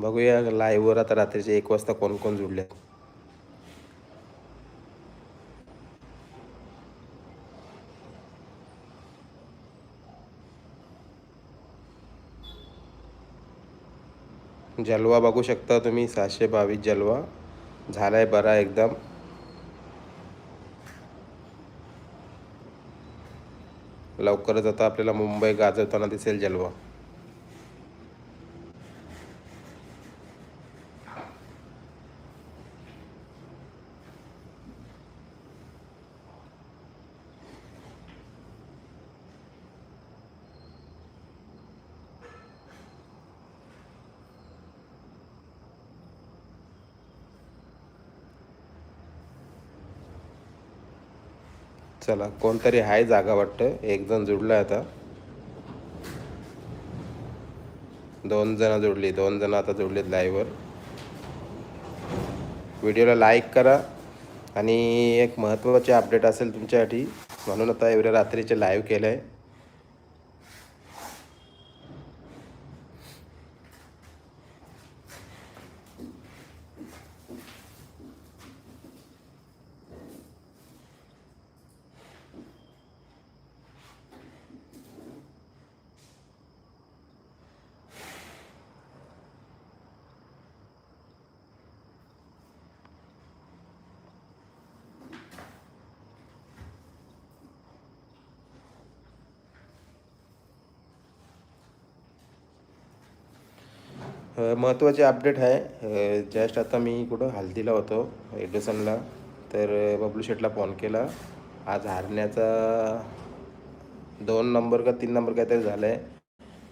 बघूया लाईव्हवर आता रात्रीचे एक वाजता कोण कोण जुडले. जलवा बघू शकता तुम्ही सहाशे बावीस जलवा. झालाय बरा एकदम. लवकरच आता आपल्याला मुंबई गाजवताना दिसेल जलवा. चला कोणतरी आहे जागा वाटतं. एक जण जुडला आता. दोन जण जुडली दोन जण आता जुडलीत लाईव्हवर व्हिडिओला लाईक करा. आणि एक महत्त्वाचे अपडेट असेल तुमच्यासाठी म्हणून आता एवढ्या रात्रीचे लाईव्ह केलं आहे महत्त्वाचे अपडेट आहे. जस्ट आता मी कुठं हल्दीला होतो एडसनला. तर बबलू शेटला फोन केला. आज हारण्याचा दोन नंबर का तीन नंबर काहीतरी झाला आहे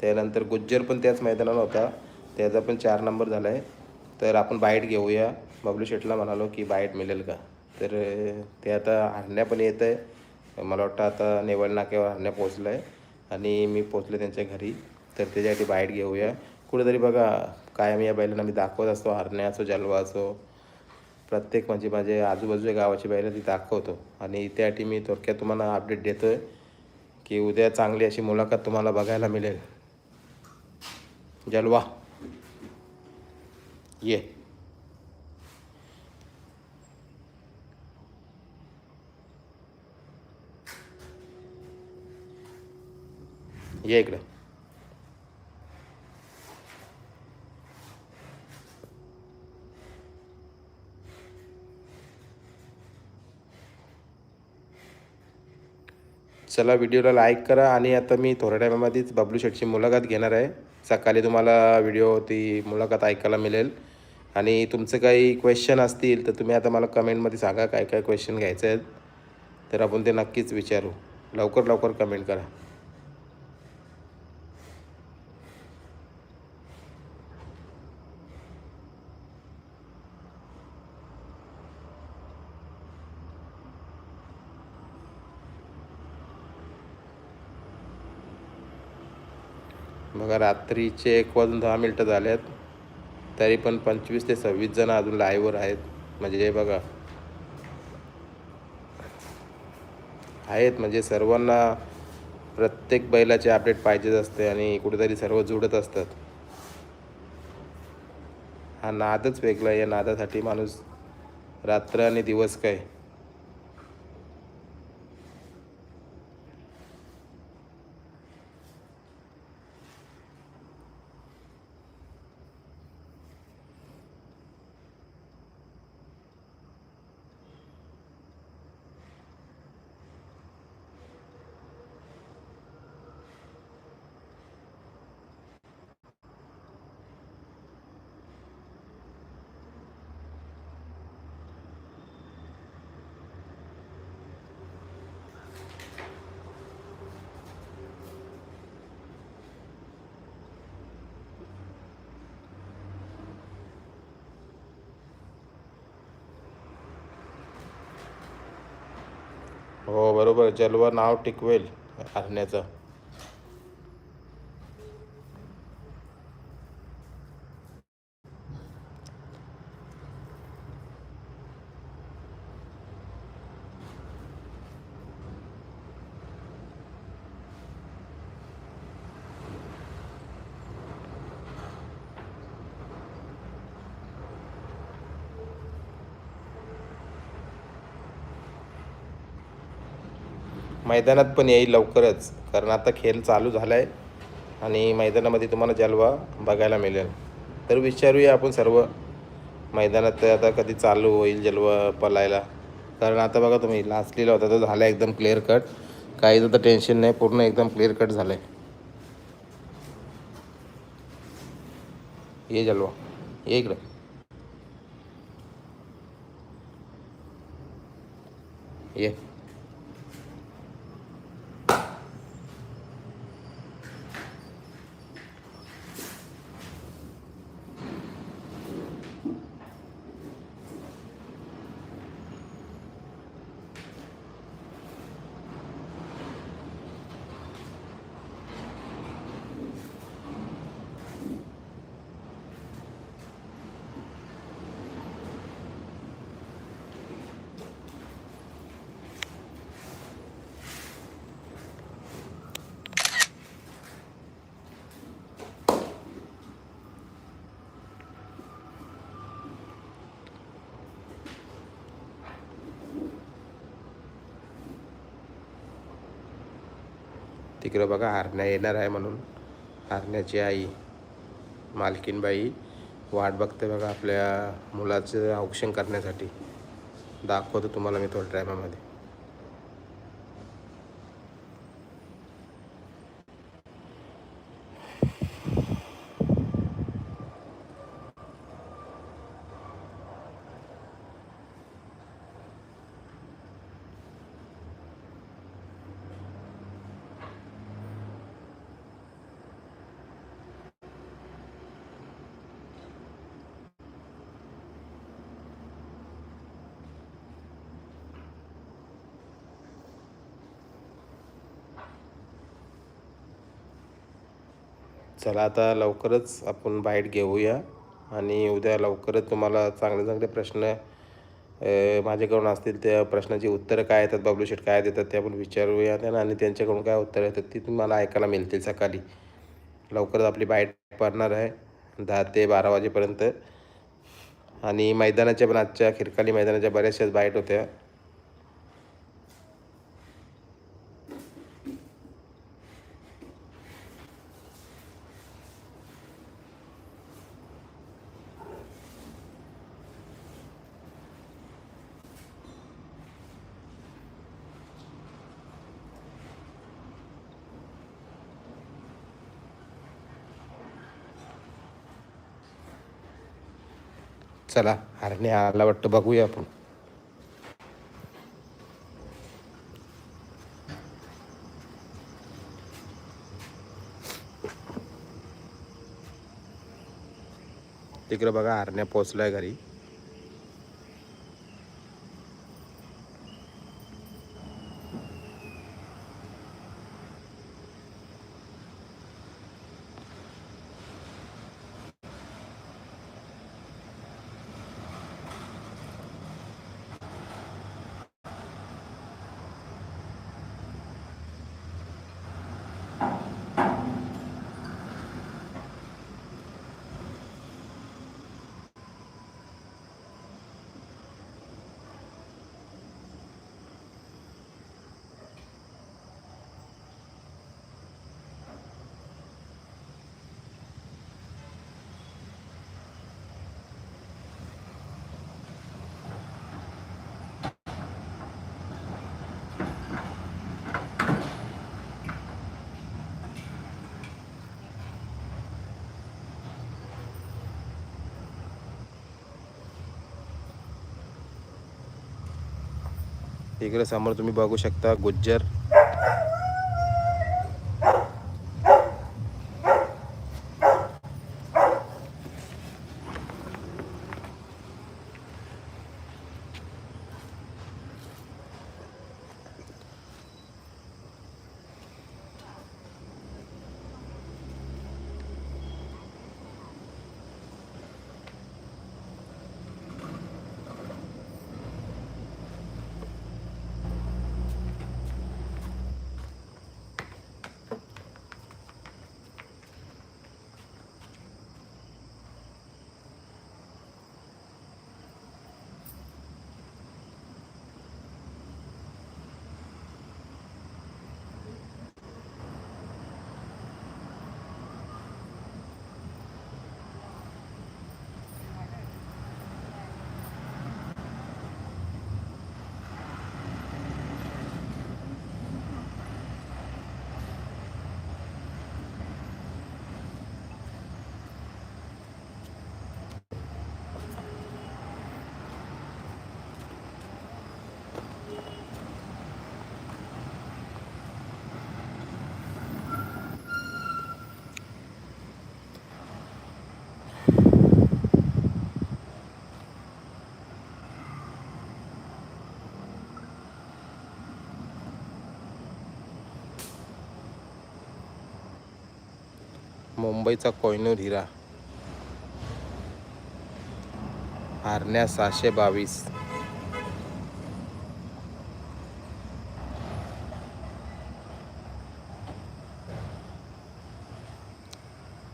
त्यानंतर गुज्जर पण त्याच मैदानाला होता. त्याचा पण चार नंबर झाला आहे तर आपण बाईट घेऊया. बबलू शेटला म्हणालो की बाईट मिळेल का? तर ते आता हरण्या पण येत आहे. मला वाटतं आता नेवळ नाक्यावर हरण्या पोचलं आहे आणि मी पोचले त्यांच्या घरी. तर त्याच्यासाठी बाईट घेऊया. कुठेतरी बघा कायम या बैलांना मी दाखवत असतो हरण्या असो जलवा असो प्रत्येक म्हणजे माझे आजूबाजूच्या गावाची बैलं ती दाखवतो. आणि त्यासाठी मी थोडक्यात तुम्हाला अपडेट देतो आहे की उद्या चांगली अशी मुलाखत तुम्हाला बघायला मिळेल. जलवा. ये. ये इकडे. चला व्हिडिओला लाईक करा आणि आता मी थोड्या टायमामध्येच बबलू शेटची मुलाखत घेणार आहे. सकाळी तुम्हाला व्हिडिओ ती मुलाखत ऐकायला मिळेल. आणि तुमचं काही क्वेश्चन असतील तर तुम्ही आता मला कमेंटमध्ये सांगा काय काय क्वेश्चन घ्यायचे आहेत. तर आपण ते नक्कीच विचारू. लवकर लवकर कमेंट करा. बघा रात्रीचे एक वाजून दहा मिनटं झाल्यात तरी पण पंचवीस ते सव्वीस जण अजून लाईव्हवर आहेत. म्हणजे हे बघा. आहेत म्हणजे सर्वांना प्रत्येक बैलाचे अपडेट पाहिजेच असते आणि कुठेतरी सर्व जुडत असतात. हा नादच वेगळा आहे. या नादासाठी माणूस रात्र आणि दिवस काय? हो बरोबर. जलवा नाव टिकवेल हरण्याचं मैदानात पण येईल लवकरच. कारण आता खेळ चालू झाला आहे आणि मैदानामध्ये तुम्हाला जलवा बघायला मिळेल. तर विचारूया आपण सर्व मैदानात आता कधी चालू होईल जलवा पलायला. कारण आता बघा तुम्ही लाचलेला होता तो झाला एकदम क्लिअर कट काहीच तर टेन्शन नाही पूर्ण एकदम क्लिअर कट झालं आहे ये जलवा ये इकडं. ये. तिकडं बघा हरण्या येणार आहे म्हणून. हरण्याची आई मालकीनबाई वाट बघते बघा आपल्या मुलाचं औक्षण करण्यासाठी. दाखवतो तुम्हाला मी थोड्या टायमामध्ये चला आता लवकरच आपण बाईट घेऊया. आणि उद्या लवकरच तुम्हाला चांगले चांगले प्रश्न माझ्याकडून असतील त्या प्रश्नाची उत्तरं काय येतात बबलू शेट काय देतात ते आपण विचारूया त्यांना आणि त्यांच्याकडून काय उत्तरं येतात ती तुम्हाला ऐकायला मिळतील सकाळी. लवकरच आपली बाईट पडणार आहे दहा ते बारा वाजेपर्यंत. आणि मैदानाच्या पण आजच्या खिरकाली मैदानाच्या बऱ्याचशाच बाईट होत्या. चला हरणे आला वाटतं बघूया आपण. तिकडं बघा हरण्या पोचलाय घरी. इकडे समोर तुम्ही बघू शकता गुज्जर. मुंबईचा कोयनूर हिरा. हारण्या सहाशे बावीस.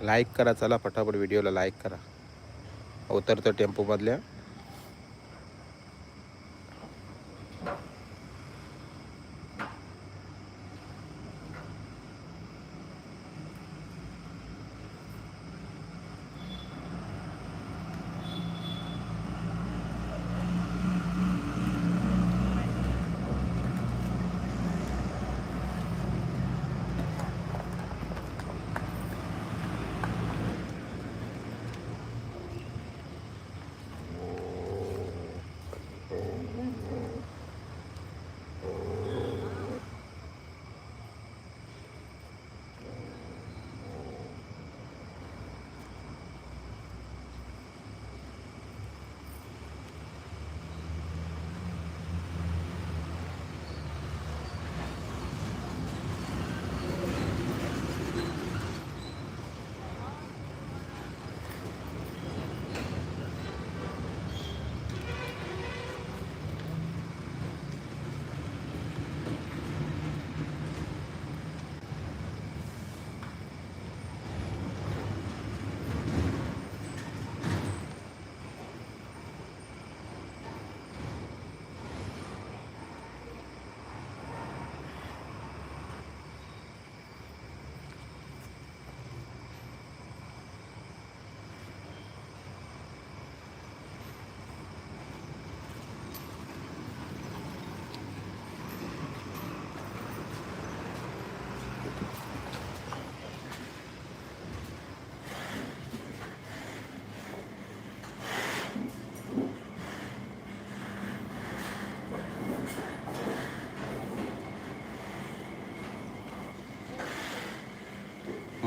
लाईक करा चला फटाफट व्हिडिओला लाईक करा. उतरतो टेम्पोमधल्या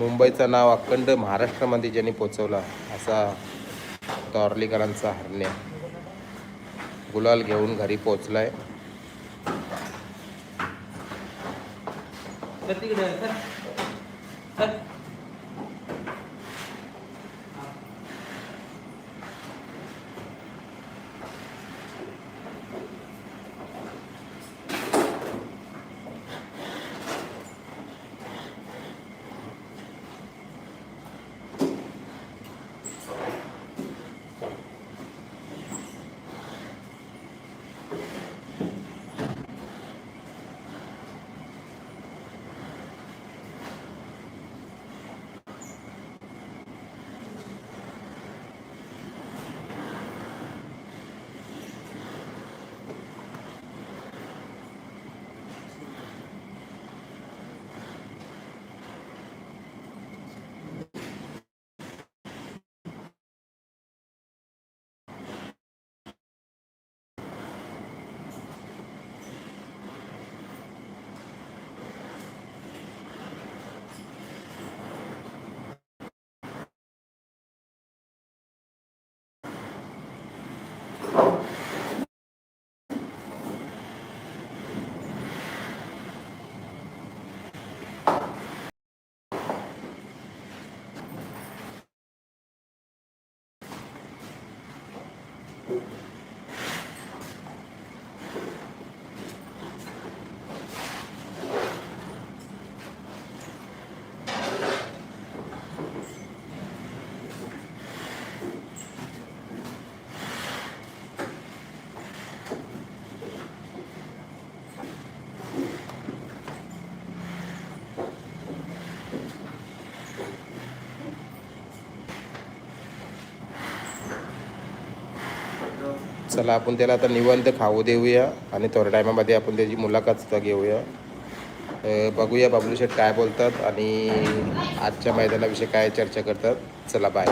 मुंबईचं नाव अखंड महाराष्ट्रामध्ये ज्यांनी पोचवला असा तॉर्लीकरांचा हरण्या. गुलाल घेऊन घरी पोचलाय. सर 好 चला आपण त्याला आता निवंत खाऊ देऊया आणि थोड्या टायमामध्ये आपण त्याची मुलाखत सुद्धा घेऊया. बघूया बाबलू शेठ काय बोलतात आणि आजच्या मैदानाविषयी काय चर्चा करतात. चला बाय